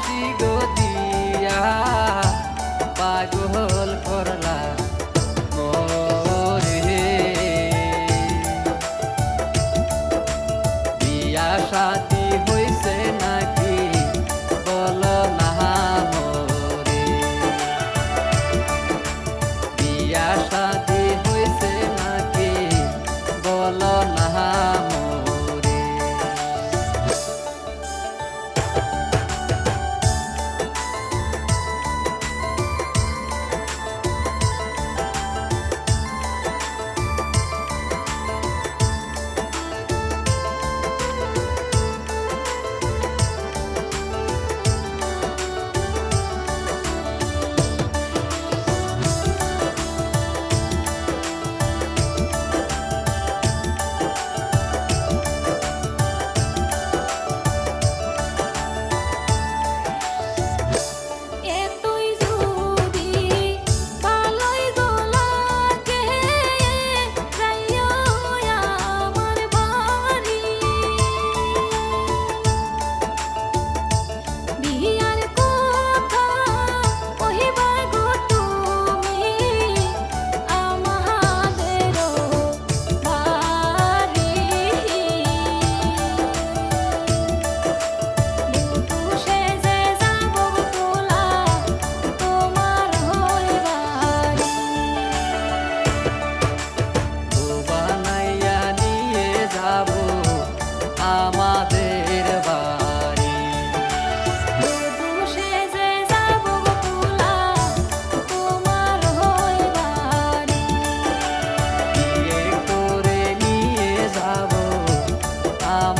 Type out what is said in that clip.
হাসি গো দিয়া। পাগল করলা মরে। বিয়া সাথী um,